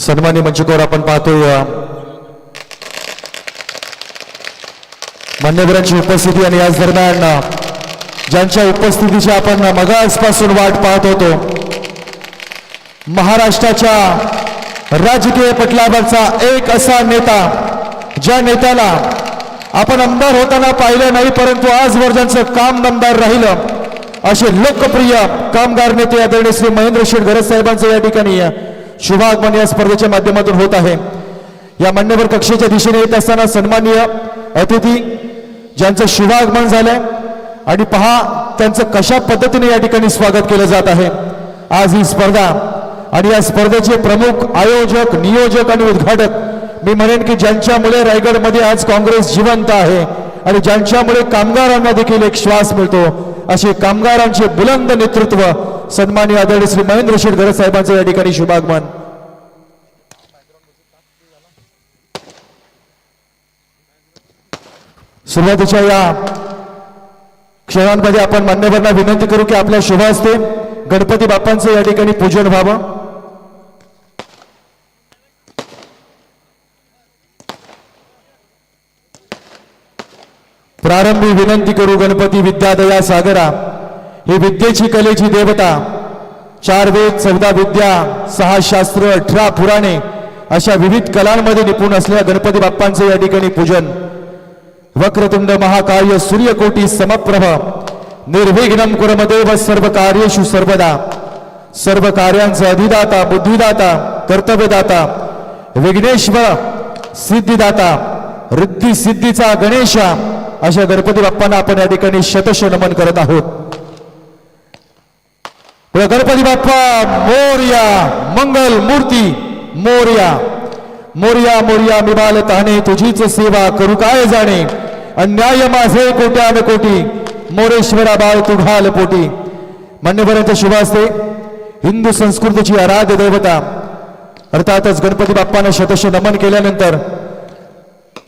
सन्मान्य मंचकोर आपण पाहतोय. मान्यवरांची उपस्थिती आणि याच दरम्यान ज्यांच्या उपस्थितीची आपण मगासपासून वाट पाहत होतो महाराष्ट्राच्या राजकीय पटलावरचा एक असा नेता ज्या नेत्याला आपण आमदार होताना पाहिलं नाही परंतु आजवर ज्यांचं काम नामदार राहिलं असे लोकप्रिय कामगार नेते आदरणीय श्री महेंद्र शेठ घरत साहेबांचं या ठिकाणी शुभागमन या स्पर्धेच्या माध्यमातून होत आहे. या मान्यवर कक्षेच्या दिशेने येत असताना सन्माननीय अतिथी ज्यांचं शुभागमन झालंय आणि पहा त्यांचं कशा पद्धतीने या ठिकाणी स्वागत केलं जात आहे. आज ही स्पर्धा आणि या स्पर्धेचे प्रमुख आयोजक नियोजक आणि उद्घाटक मी म्हणेन की ज्यांच्यामुळे रायगडमध्ये आज काँग्रेस जिवंत आहे आणि ज्यांच्यामुळे कामगारांना देखील एक श्वास मिळतो असे कामगारांचे बुलंद नेतृत्व सन्मान्य आदरणीय श्री महेंद्र शेठ साहेबांचं या ठिकाणी शुभागमन. सुरुवातीच्या या क्षणांमध्ये आपण मान्यवरांना विनंती करू की आपल्या शुभ असते गणपती बाप्पांचं या ठिकाणी पूजन व्हावं. प्रारंभी विनंती करू गणपती विद्यादया सागरा. हे विद्येची कलेची देवता चार वेद चौदा विद्या सहा शास्त्र अठरा पुराणे अशा विविध कलांमध्ये निपुण असलेल्या गणपती बाप्पांचं या ठिकाणी पूजन. वक्रतुंड महाकाय सूर्यकोटी समप्रभ निर्विघ्नम कुरमदेव सर्व कार्येशु सर्वदा. सर्व कार्यांचा अधिदाता बुद्धिदाता कर्तव्यदाता विघ्नेश्वर सिद्धिदाता रिद्धी सिद्धीचा गणेशा अशा गणपती बाप्पांना आपण या ठिकाणी शतश नमन करत आहोत. गणपती बाप्पा मोर्या मंगल मूर्ती मोर्या. मोर्या मोर्या मिबाल तहाने तुझीच सेवा करू काय जाणे? अन्याय माझे कोट्यान कोटी मोरेश्वरा बाळ तू घाल पोटी. मान्यवरांच्या शुभ असते हिंदू संस्कृतीची आराध्य देवता. अर्थातच गणपती बाप्पाने शतश नमन केल्यानंतर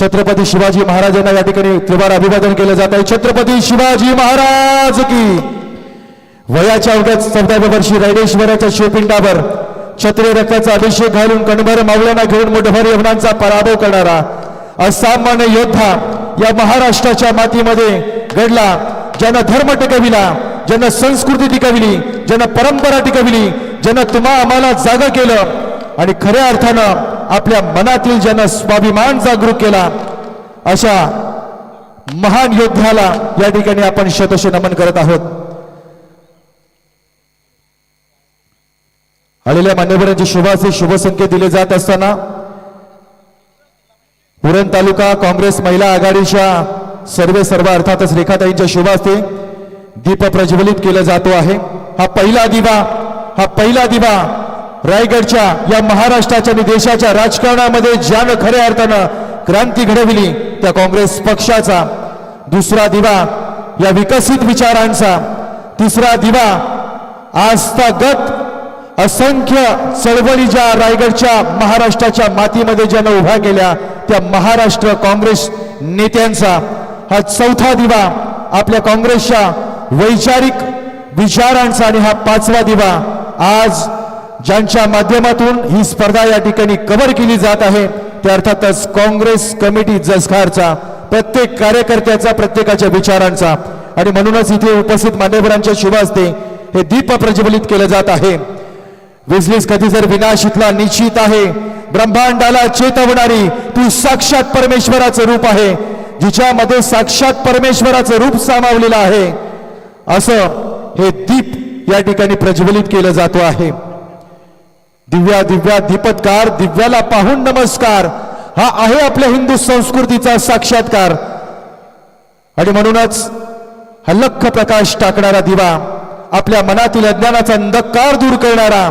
छत्रपती शिवाजी महाराजांना या ठिकाणी त्रिवार अभिवादन केलं जात आहे. छत्रपती शिवाजी महाराज की वयाच्या अवघ्या चौदाव्या वर्षी रायडेश्वराच्या शिवपिंडावर छत्री रक्ताचा अभिषेक घालून कणभर मावळ्यांना घेऊन मोठभर यवनांचा पराभव करणारा असामान्य योद्धा या महाराष्ट्राच्या मातीमध्ये घडला. ज्यानं धर्म टिकविला ज्यानं संस्कृती टिकविली ज्यानं परंपरा टिकविली ज्यानं तुम्हा आम्हाला जागा केलं आणि खऱ्या अर्थानं आपल्या मनातील ज्यानं स्वाभिमान जागरूक केला अशा महान योद्ध्याला या ठिकाणी आपण शतश नमन करत आहोत. आलेल्या मान्यवरांचे शुभाचे शुभ दिले जात असताना पुरण तालुका काँग्रेस महिला आघाडीच्या सर्वे सर्व अर्थातच रेखाताईंच्या शुभ दीप प्रज्वलित केला जातो आहे. हा पहिला दिवा हा पहिला दिवा रायगडच्या या महाराष्ट्राच्या आणि देशाच्या राजकारणामध्ये ज्यानं खऱ्या अर्थानं क्रांती घडविली त्या काँग्रेस पक्षाचा दुसरा दिवा या विकसित विचारांचा तिसरा दिवा आस्थागत असंख्य चळवळी ज्या रायगडच्या महाराष्ट्राच्या मातीमध्ये ज्यानं उभ्या केल्या त्या महाराष्ट्र काँग्रेस नेत्यांचा हा चौथा दिवा आपल्या काँग्रेसच्या वैचारिक विचारांचा आणि हा पाचवा दिवा आज ज्यांच्या माध्यमातून ही स्पर्धा या ठिकाणी कव्हर केली जात आहे ते अर्थातच काँग्रेस कमिटी जसखारचा प्रत्येक कार्यकर्त्याचा प्रत्येकाच्या विचारांचा. आणि म्हणूनच इथे उपस्थित मान्यवरांच्या शुभ असते हे दीप प्रज्वलित केलं जात आहे. विजलीस कधी जर विनाश इथला निश्चित आहे ब्रह्मांडाला चेतवणारी तू साक्षात परमेश्वराचं रूप आहे जिच्यामध्ये साक्षात परमेश्वराचं रूप सामावलेलं आहे. असं हे दीप या ठिकाणी प्रज्वलित केलं जातो आहे. दिव्या दिव्या दीपत्कार दिव्याला पाहून नमस्कार. हा आहे आपल्या हिंदू संस्कृतीचा साक्षात्कार. आणि म्हणूनच हा लख प्रकाश टाकणारा दिवा आपल्या मनातील अज्ञानाचा अंधकार दूर करणारा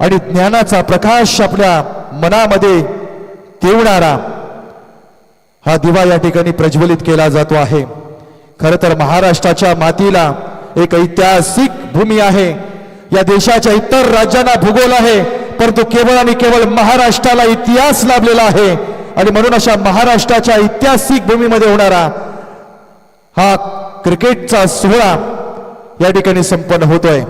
आणि ज्ञानाचा प्रकाश आपल्या मनामध्ये तेवणारा हा दिवा या ठिकाणी प्रज्वलित केला जातो आहे. खर तर महाराष्ट्राच्या मातीला एक ऐतिहासिक भूमी आहे. या देशाच्या इतर राज्यांना भूगोल आहे परंतु केवळ आणि केवळ महाराष्ट्राला इतिहास लाभलेला आहे. आणि म्हणून अशा महाराष्ट्राच्या ऐतिहासिक भूमीमध्ये होणारा हा क्रिकेटचा सोहळा या ठिकाणी संपन्न होतोय.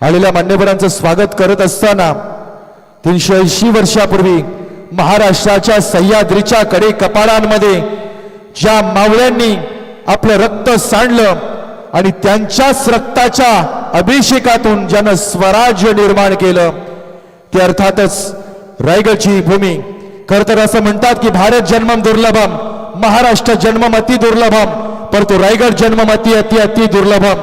आलेल्या मान्यवरांचं स्वागत करत असताना तीनशे ऐंशी वर्षापूर्वी महाराष्ट्राच्या सह्याद्रीच्या कडे कपाळांमध्ये ज्या मावळ्यांनी आपलं रक्त सांडलं आणि त्यांच्याच रक्ताच्या अभिषेकातून ज्यानं स्वराज्य निर्माण केलं ते अर्थातच रायगडची भूमी. खर तर असं म्हणतात की भारत जन्मम दुर्लभम. महाराष्ट्र जन्ममती दुर्लभम परंतु रायगड जन्ममती अति अति दुर्लभम.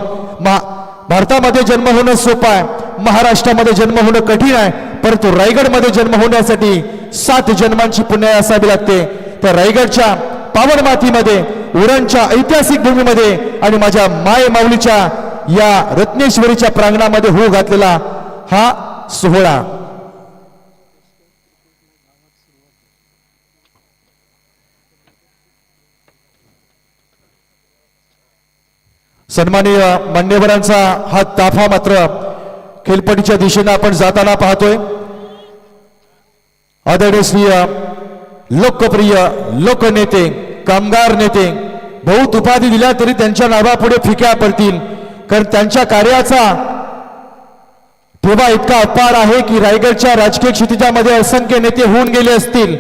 भारतामध्ये जन्म होणं सोपं आहे महाराष्ट्रामध्ये जन्म होणं कठीण आहे परंतु रायगडमध्ये जन्म होण्यासाठी सात जन्मांची पुण्या असावी लागते. तर रायगडच्या पावन मातीमध्ये उरणच्या ऐतिहासिक भूमीमध्ये आणि माझ्या माय माऊलीच्या या रत्नेश्वरीच्या प्रांगणामध्ये होऊ घातलेला हा सोहळा. सन्माननीय मान्यवरांचा हा ताफा मात्र खेलपटीच्या दिशेनं आपण जाताना पाहतोय. आदरणीय लोकप्रिय लोकनेते कामगार नेते बहुत उपाधी दिल्या तरी त्यांच्या नावापुढे फिक्या पडतील. कारण त्यांच्या कार्याचा ठेवा इतका अपार आहे की रायगडच्या राजकीय क्षितिजामध्ये असंख्य नेते होऊन गेले असतील.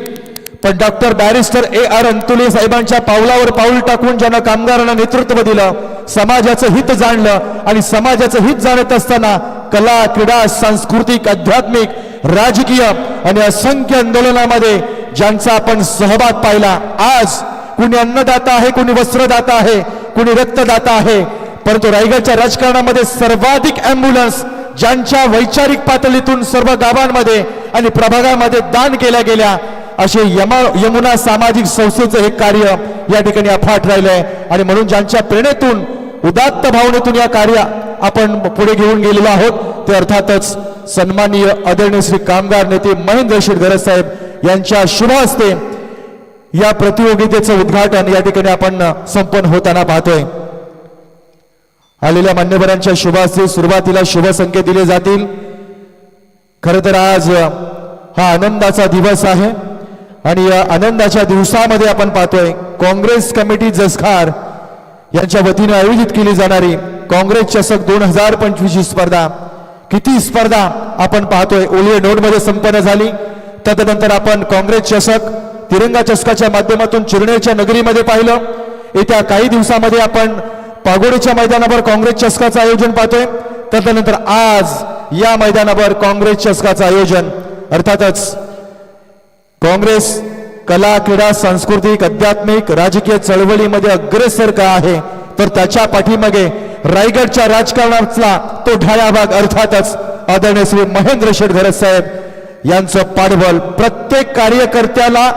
पण doctor barrister A R Antulay साहेबांच्या पावलावर पाऊल टाकून ज्यांना कामगारांना नेतृत्व दिलं समाजाचं हित जाणलं आणि समाजाचं हित जाणत असताना कला क्रीडा सांस्कृतिक आध्यात्मिक राजकीय आणि असंख्य आंदोलनामध्ये ज्यांचा आपण सहभाग पाहिला आज कुणी अन्नदाता आहे कुणी वस्त्रदाता आहे कुणी रक्तदाता आहे परंतु रायगडच्या राजकारणामध्ये सर्वाधिक अँब्युलन्स ज्यांच्या वैचारिक पातळीतून सर्व गावांमध्ये आणि प्रभागामध्ये दान केल्या गेल्या असे यमा यमुना सामाजिक संस्थेचं हे कार्य या ठिकाणी अफाट राहिलं आहे आणि म्हणून ज्यांच्या प्रेरणेतून उदात्त भावनेतून या कार्य आपण पुढे घेऊन गेलेलो आहोत ते अर्थातच सन्माननीय आदरणीय श्री कामगार नेते महेंद्र शिरधर साहेब यांच्या शुभ हस्ते या प्रतियोगितेचं उद्घाटन या ठिकाणी आपण संपन्न होताना पाहतोय. आलेल्या मान्यवरांच्या शुभास्ते सुरुवातीला शुभ संकेत दिले जातील. खर तर आज हा आनंदाचा दिवस आहे. आणि या आनंदाच्या दिवसामध्ये आपण पाहतोय काँग्रेस कमिटी जसखार यांच्या वतीने आयोजित केली जाणारी काँग्रेस चषक दोन हजार पंचवीस स्पर्धा. किती स्पर्धा आपण पाहतोय ओलिये नोटमध्ये संपन्न झाली. तदनंतर आपण काँग्रेस चषक तिरंगा चषकाच्या माध्यमातून चिरणेच्या नगरीमध्ये पाहिलं. येत्या काही दिवसामध्ये आपण पागोडीच्या मैदानावर काँग्रेस चषकाचं आयोजन पाहतोय. तदनंतर आज या मैदानावर काँग्रेस चषकाचं आयोजन अर्थातच काँग्रेस कला क्रीडा सांस्कृतिक आध्यात्मिक राजकीय चळवळीमध्ये अग्रेसर का आहे? तर त्याच्या पाठीमागे रायगडच्या राजकारणातला तो ढाळा भाग अर्थातच आदरणीय श्री महेंद्र शेटघरत साहेब यांचं पाठबळ. प्रत्येक कार्यकर्त्याला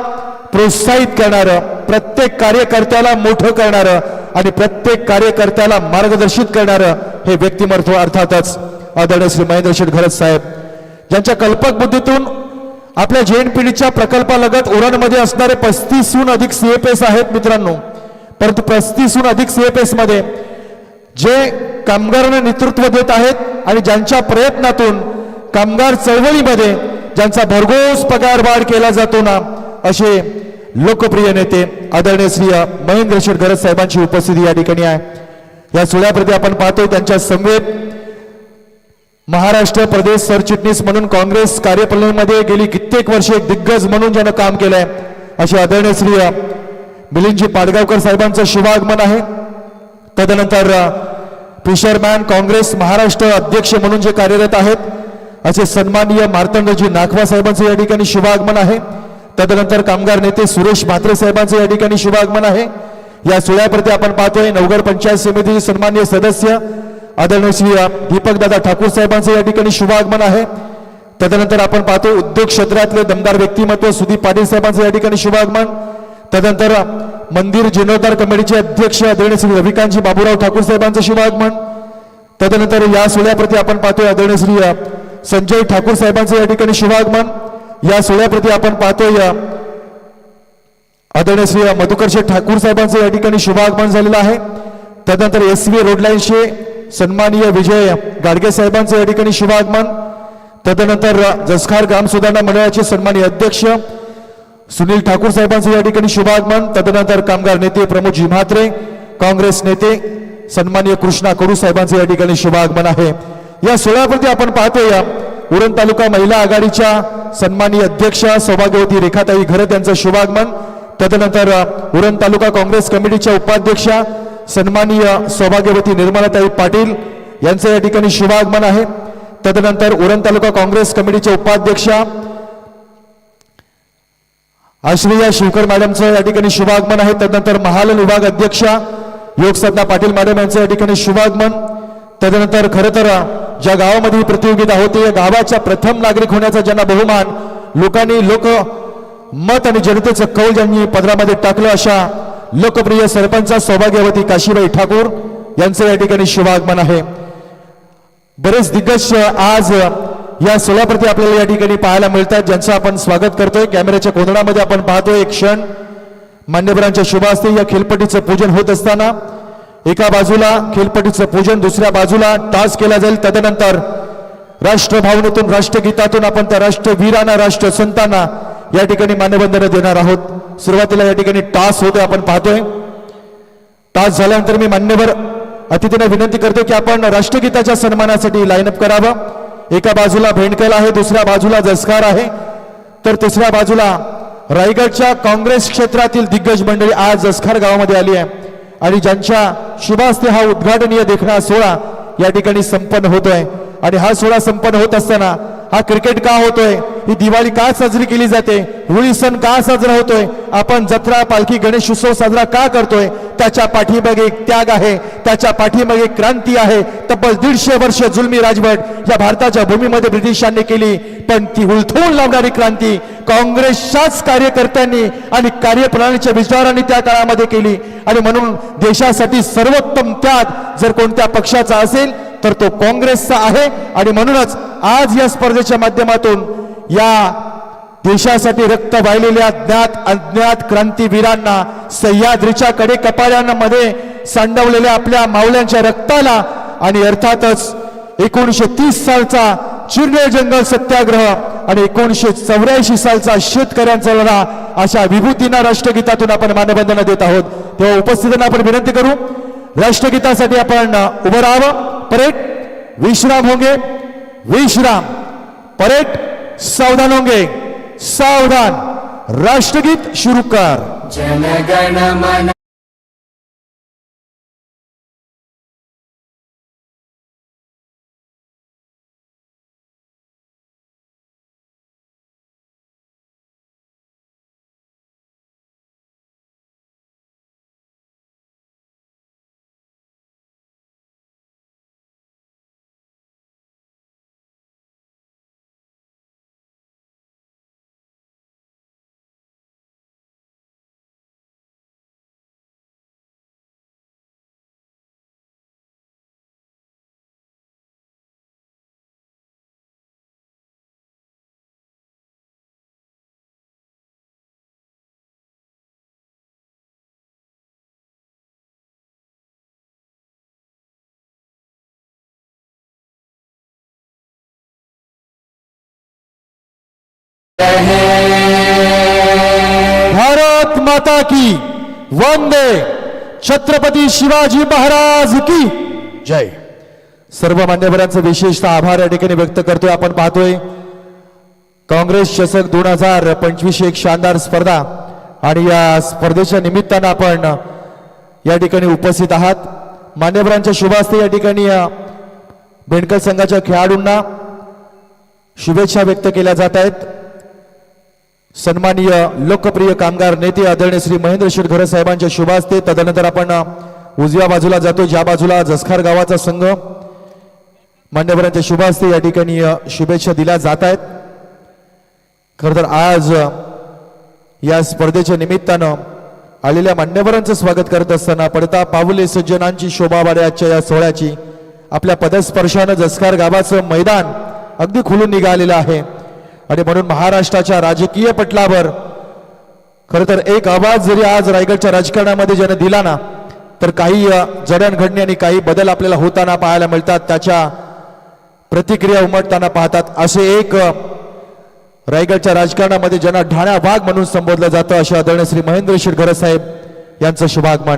प्रोत्साहित करणारं प्रत्येक कार्यकर्त्याला मोठं करणारं आणि प्रत्येक कार्यकर्त्याला मार्गदर्शित करणारं हे व्यक्तिमत्व अर्थातच आदरणीय श्री महेंद्र शेठघरत साहेब. ज्यांच्या कल्पक बुद्धीतून आपल्या जैन पिढीच्या प्रकल्पालगत उरणमध्ये असणारे पस्तीसहून अधिक सीएपीएस आहेत मित्रांनो. परंतु पस्तीसहून अधिक सीएपीएसमध्ये जे कामगारांना नेतृत्व देत आहेत आणि ज्यांच्या प्रयत्नातून कामगार चळवळीमध्ये ज्यांचा भरघोस पगार वाढ केला जातो ना असे लोकप्रिय नेते आदरणीय श्री महेंद्र शेठ साहेबांची उपस्थिती या ठिकाणी आहे. या सोहळ्याप्रती आपण पाहतो त्यांच्या समवेत महाराष्ट्र प्रदेश सरचिटणीस म्हणून काँग्रेस कार्यप्रणालीमध्ये गेली कित्येक वर्षे एक दिग्गज म्हणून ज्यानं काम केलंय. असे आदरणीय श्री मिलिंदजी पाडगावकर साहेबांचं शुभागमन आहे. तदनंतर फिशरमॅन काँग्रेस महाराष्ट्र अध्यक्ष म्हणून जे कार्यरत आहेत असे सन्माननीय मार्तंडजी नाखवा साहेबांचं या ठिकाणी शुभागमन आहे. तदनंतर कामगार नेते सुरेश म्हात्रे साहेबांचं या ठिकाणी शुभागमन आहे. या सोहळ्याप्रती आपण पाहतोय नवगड पंचायत समितीचे सन्माननीय सदस्य आदरणीय श्री दीपक दादा ठाकूर साहेबांचं या ठिकाणी शुभागमन आहे. तदनंतर आपण पाहतो उद्योग क्षेत्रातले दमदार व्यक्तिमत्व सुदीप पाटील साहेबांचं या ठिकाणी शुभागमन तदनंतर मंदिर जीर्णोद्धार कमिटीचे अध्यक्ष आदरणीय श्री रविकांतजी बाबूराव ठाकूर साहेबांचं शुभागमन तदनंतर या सोहळ्याप्रती आपण पाहतोय आदरणीय श्री संजय ठाकूर साहेबांचं या ठिकाणी शुभागमन या सोहळ्याप्रती आपण पाहतोय आदरणीय श्री मधुकर शेठ ठाकूर साहेबांचं या ठिकाणी शुभागमन झालेलं आहे. तदनंतर एस व्ही रोडलाईनशे सन्माननीय विजय गाडगे साहेबांचं या ठिकाणी शुभागमन तदनंतर जसखार ग्राम सुधारणा मंडळाचे सन्माननीय अध्यक्ष सुनील ठाकूर साहेबांचं या ठिकाणी शुभागमन तदनंतर कामगार नेते प्रमोदजी म्हात्रे काँग्रेस नेते सन्माननीय कृष्णा कडू साहेबांचं या ठिकाणी शुभागमन आहे. या सोहळ्यावरती आपण पाहतोय उरण तालुका महिला आघाडीच्या सन्माननीय अध्यक्षा सौभाग्यवती रेखाताई घरत यांचं शुभागमन तदनंतर उरण तालुका काँग्रेस कमिटीच्या उपाध्यक्षा सन्माननीय सौभाग्यवती निर्मलाताई पाटील यांचं या ठिकाणी शुभागमन आहे. तदनंतर उरण तालुका काँग्रेस कमिटीच्या उपाध्यक्षा आश्रिया शिवकर मॅडमचं या ठिकाणी शुभागमन आहे. तदनंतर महालन विभाग अध्यक्षा योगसाधना पाटील मॅडम यांचं या ठिकाणी शुभागमन तदनंतर खरं तर ज्या गावामध्ये ही प्रतियोगिता होते या गावाच्या प्रथम नागरिक होण्याचा ज्यांना बहुमान लोकांनी लोक मत आणि जनतेचं कौल ज्यांनी पदरामध्ये टाकलं अशा लोकप्रिय सरपंच सौभाग्यवती काशीबाई ठाकूर यांचं या ठिकाणी शुभागमन आहे. बरेच दिग्गज आज या सोहळ्याप्रती आपल्याला या ठिकाणी पाहायला मिळतात ज्यांचं आपण स्वागत करतोय. कॅमेऱ्याच्या कोंदणामध्ये आपण पाहतोय एक क्षण. मान्यवरांच्या शुभ या खेळपट्टीचं पूजन होत असताना एका बाजूला खेळपट्टीचं पूजन दुसऱ्या बाजूला टास केला जाईल. तदनंतर राष्ट्रभावनेतून राष्ट्रगीतातून आपण त्या राष्ट्रवीरांना राष्ट्रसंतांना या ठिकाणी मान्यवंदना देणार आहोत. सुरुवातीला या ठिकाणी टास होते आपण पाहतोय. टास झाल्यानंतर मी मान्यवर अतिथींना विनंती करतो की आपण राष्ट्रगीताच्या सन्मानासाठी लाईनअप करावं. एका बाजूला भेंडकल आहे दुसऱ्या बाजूला जसकार आहे. तर तिसऱ्या बाजूला रायगडच्या काँग्रेस क्षेत्रातील दिग्गज मंडळी आज जसखार गावामध्ये आली आहे. आणि ज्यांच्या शुभास्ते हा उद्घाटनीय देखणा सोहळा या ठिकाणी संपन्न होतोय. आणि हा सोहळा संपन्न होत असताना हा क्रिकेट का होतोय? ही दिवाळी का साजरी केली जाते? होळी सण का साजरा होतोय? आपण जत्रा पालखी गणेश उत्सव साजरा का करतोय? त्याच्या पाठीमागे एक त्याग आहे. त्याच्या पाठीमागे क्रांती आहे. तब्बल दीडशे वर्ष जुलमी राजवट या भारताच्या भूमीमध्ये ब्रिटिशांनी केली. पण ती उलथवून लावणारी क्रांती काँग्रेसच्याच कार्यकर्त्यांनी आणि कार्यप्रणालीच्या विचारांनी त्या काळामध्ये केली. आणि म्हणून देशासाठी सर्वोत्तम त्याग जर कोणत्या पक्षाचा असेल तर तो काँग्रेसचा आहे. आणि म्हणूनच आज या स्पर्धेच्या माध्यमातून या देशासाठी रक्त वाहिलेल्या ज्ञात अज्ञात क्रांतीवीरांना सह्याद्रीच्या कडे कपाळांमध्ये सांडवलेल्या आपल्या मावल्यांच्या रक्ताला आणि अर्थातच एकोणीशे तीस सालचा चिरणे जंगल सत्याग्रह आणि एकोणीशे चौऱ्याऐंशी सालचा शेतकऱ्यांचा लढा अशा विभूतींना राष्ट्रगीतातून आपण मानवंदना देत आहोत. तेव्हा उपस्थितांना आपण विनंती करू. राष्ट्रगीतासाठी आपण उभं राहावं. परेड विश्राम होंगे. विश्राम. परेड सावधान होंगे। सावधान। राष्ट्रगीत शुरू कर। जनगण मन भारत माता की वंदे छत्रपती शिवाजी महाराज की जय. सर्व मान्यवरांचं विशेषतः आभार या ठिकाणी व्यक्त करतोय. आपण पाहतोय काँग्रेस चषक दोन हजार पंचवीस एक शानदार स्पर्धा आणि या स्पर्धेच्या निमित्तानं आपण या ठिकाणी उपस्थित आहात. मान्यवरांच्या शुभास्ते या ठिकाणी बेंडकर संघाच्या खेळाडूंना शुभेच्छा व्यक्त केल्या जात आहेत. सन्माननीय लोकप्रिय कामगार नेते आदरणीय श्री महेंद्र शिरघर साहेबांच्या शुभास्ते तदनंतर आपण उजव्या बाजूला जातो ज्या बाजूला जसखार गावाचा संघ मान्यवरांच्या शुभास्ते या ठिकाणी शुभेच्छा दिल्या जात आहेत. खरं तर आज या स्पर्धेच्या निमित्तानं आलेल्या मान्यवरांचं स्वागत करत असताना पडता पावले सज्जनांची शोभा वाड्याच्या या सोहळ्याची आपल्या पदस्पर्शानं जसकार गावाचं मैदान अगदी खुलून निघालेलं आहे. आणि म्हणून महाराष्ट्राच्या राजकीय पटलावर खर तर एक आवाज जरी आज रायगडच्या राजकारणामध्ये ज्याने दिला ना तर काही जडणघडणी आणि काही बदल आपल्याला होताना पाहायला मिळतात त्याच्या प्रतिक्रिया उमटताना पाहतात. असे एक रायगडच्या राजकारणामध्ये ज्यांना ढाण्या वाघ म्हणून संबोधलं जातं अशा आदरणीय श्री महेंद्र शिरघर साहेब यांचं शुभागमन.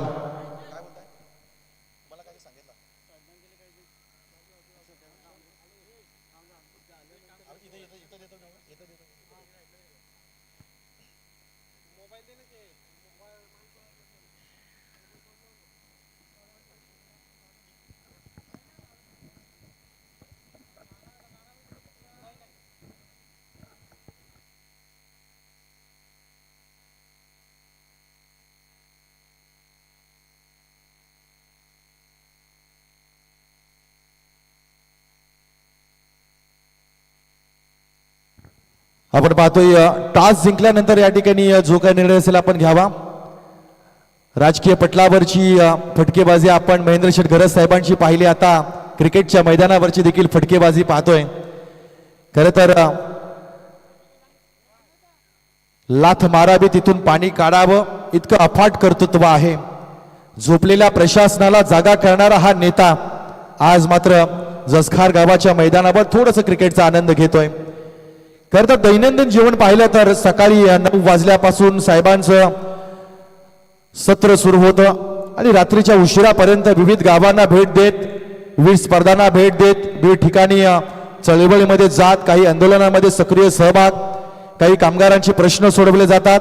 आपण पाहतोय अ, टॉस जिंकल्यानंतर या ठिकाणी जो काही निर्णय असेल आपण घ्यावा. राजकीय पटलावरची फटकेबाजी आपण महेंद्र शेठ गरज साहेबांची पाहिली. आता क्रिकेटच्या मैदानावरची देखील फटकेबाजी पाहतोय. खरं तर लाथ मारावी तिथून पाणी काढावं इतकं अफाट कर्तृत्व आहे. झोपलेल्या प्रशासनाला जागा करणारा हा नेता आज मात्र जसखार गावाच्या मैदानावर थोडस क्रिकेटचा आनंद घेतोय. खरं तर दैनंदिन जीवन पाहिलं तर सकाळी नऊ वाजल्यापासून साहेबांचं सत्र सुरू होतं आणि रात्रीच्या उशिरापर्यंत विविध गावांना भेट देत विविध स्पर्धांना भेट देत विविध ठिकाणी चळवळीमध्ये जात काही आंदोलनामध्ये सक्रिय सहभाग काही कामगारांचे प्रश्न सोडवले जातात.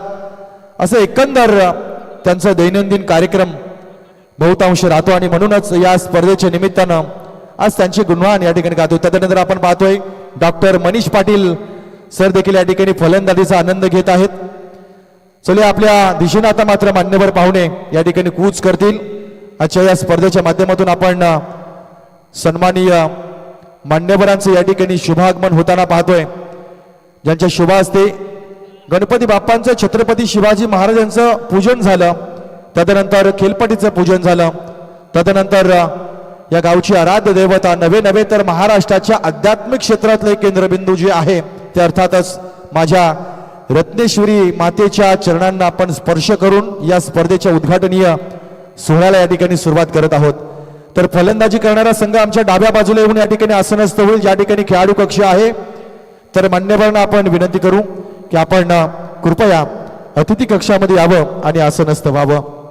असं एकंदर त्यांचं दैनंदिन कार्यक्रम बहुतांश राहतो आणि म्हणूनच या स्पर्धेच्या निमित्तानं आज त्यांची गुणवान या ठिकाणी गातो त्यानंतर आपण पाहतोय डॉक्टर मनीष पाटील सर देखील या ठिकाणी फलंदाजीचा आनंद घेत आहेत. चले आपल्या दिशेनं आता मात्र मान्यवर पाहुणे या ठिकाणी कूच करतील. आजच्या या स्पर्धेच्या माध्यमातून आपण सन्मानीय मान्यवरांचं या ठिकाणी शुभागमन होताना पाहतोय. ज्यांच्या शुभ असते गणपती बाप्पांचं छत्रपती शिवाजी महाराजांचं पूजन झालं. त्यानंतर खेलपटीचं पूजन झालं. तदनंतर या गावची आराध्य देवता नवे नवे तर महाराष्ट्राच्या आध्यात्मिक क्षेत्रातले केंद्रबिंदू जे आहे ते अर्थातच माझ्या रत्नेश्वरी मातेच्या चरणांना आपण स्पर्श करून या स्पर्धेच्या उद्घाटनीय सोहळ्याला या ठिकाणी सुरुवात करत आहोत. तर फलंदाजी करणारा संघ आमच्या डाव्या बाजूला येऊन या ठिकाणी आसनस्थ होईल या ठिकाणी खेळाडू कक्ष आहे. तर मान्यवरांना आपण विनंती करू की आपण कृपया अतिथी कक्षामध्ये यावं आणि आसनस्थ व्हावं.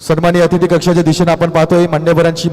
सन्मानी अतिथी कक्षाच्या दिशेने आपण पाहतोय मान्यवरांची